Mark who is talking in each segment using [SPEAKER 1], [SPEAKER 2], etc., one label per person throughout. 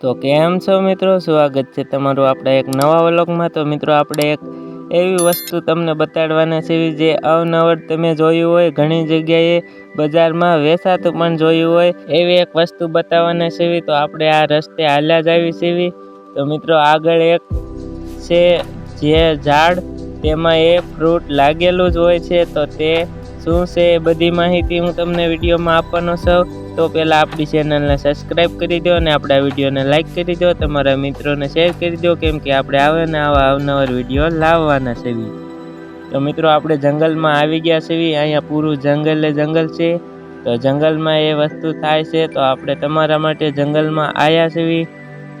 [SPEAKER 1] તો કેમ છો મિત્રો? સ્વાગત છે તમારું આપણે એક નવા વ્લોગમાં. તો મિત્રો, આપણે એક એવી વસ્તુ તમને બતાડવાના છે જે અવનવર તમે જોયું હોય, ઘણી જગ્યાએ બજારમાં વેચાતું પણ જોયું હોય, એવી એક વસ્તુ બતાવવાના છે તો આપણે આ રસ્તે હાલ્યા જ આવી છે તો મિત્રો, આગળ એક છે જે ઝાડ, તેમાં એ ફ્રૂટ લાગેલું જ હોય છે. તો તે શું છે એ બધી માહિતી હું તમને વિડીયોમાં આપવાનો છું. તો પહેલાં આપણી ચેનલને સબસ્ક્રાઈબ કરી દો અને આપણા વિડીયોને લાઈક કરી દો. તમારા મિત્રોને શેર કરી દો, કેમ કે આપણે આવે ને આવા અવનવર વીડિયો લાવવાના છે તો મિત્રો, આપણે જંગલમાં આવી ગયા છે અહીંયા પૂરું જંગલે જંગલ છે. તો જંગલમાં એ વસ્તુ થાય છે, તો આપણે તમારા માટે જંગલમાં આવ્યા છીએ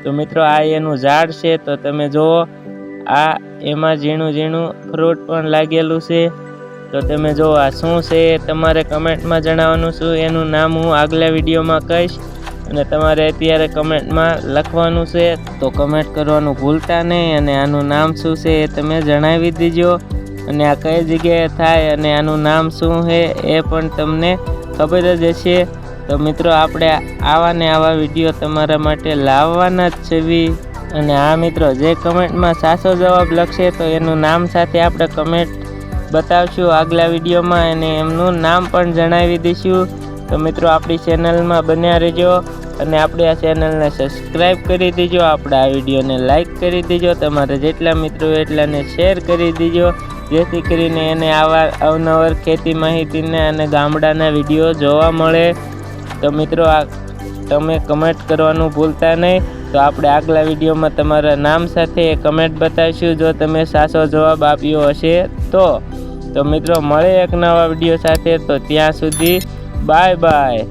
[SPEAKER 1] તો મિત્રો, આ એનું ઝાડ છે, તો તમે જુઓ. આ એમાં ઝીણું ઝીણું ફ્રૂટ પણ લાગેલું છે. તો તમે જો, આ શું છે તમારે કમેન્ટમાં જણાવવાનું શું એનું નામ હું આગલા વિડીયોમાં કહીશ. અને તમારે અત્યારે કમેન્ટમાં લખવાનું છે, તો કમેન્ટ કરવાનું ભૂલતા નહીં. અને આનું નામ શું છે એ તમે જણાવી દીજો. અને આ કઈ જગ્યાએ થાય અને આનું નામ શું છે એ પણ તમને ખબર જ હશે. તો મિત્રો, આપણે આવા ને આવા વીડિયો તમારા માટે લાવવાના જ છે અને આ મિત્રો, જે કમેન્ટમાં સાચો જવાબ લખશે, તો એનું નામ સાથે આપણે કમેન્ટ બતાવશું આગલા વિડીયોમાં અને એમનું નામ પણ જણાવી દઈશું. તો મિત્રો, આપણી ચેનલમાં બન્યા રહેજો અને આપણે આ ચેનલને સબસ્ક્રાઈબ કરી દેજો, આપણા આ વિડીયોને લાઈક કરી દેજો, તમારા જેટલા મિત્રો એટલાને શેર કરી દેજો, જેથી કરીને એને આવા અવનવર ખેતી માહિતીને અને ગામડાના વીડિયો જોવા મળે. તો મિત્રો, આ તમે કમેન્ટ કરવાનું ભૂલતા નહીં. તો આપણે આગલા વિડીયોમાં તમારા નામ સાથે કમેન્ટ બતાવીશું. જો તમે સાચો જવાબ આપ્યો હશે તો તો મિત્રો મળે એક નવા વીડિયો સાથે. તો ત્યાં સુધી બાય બાય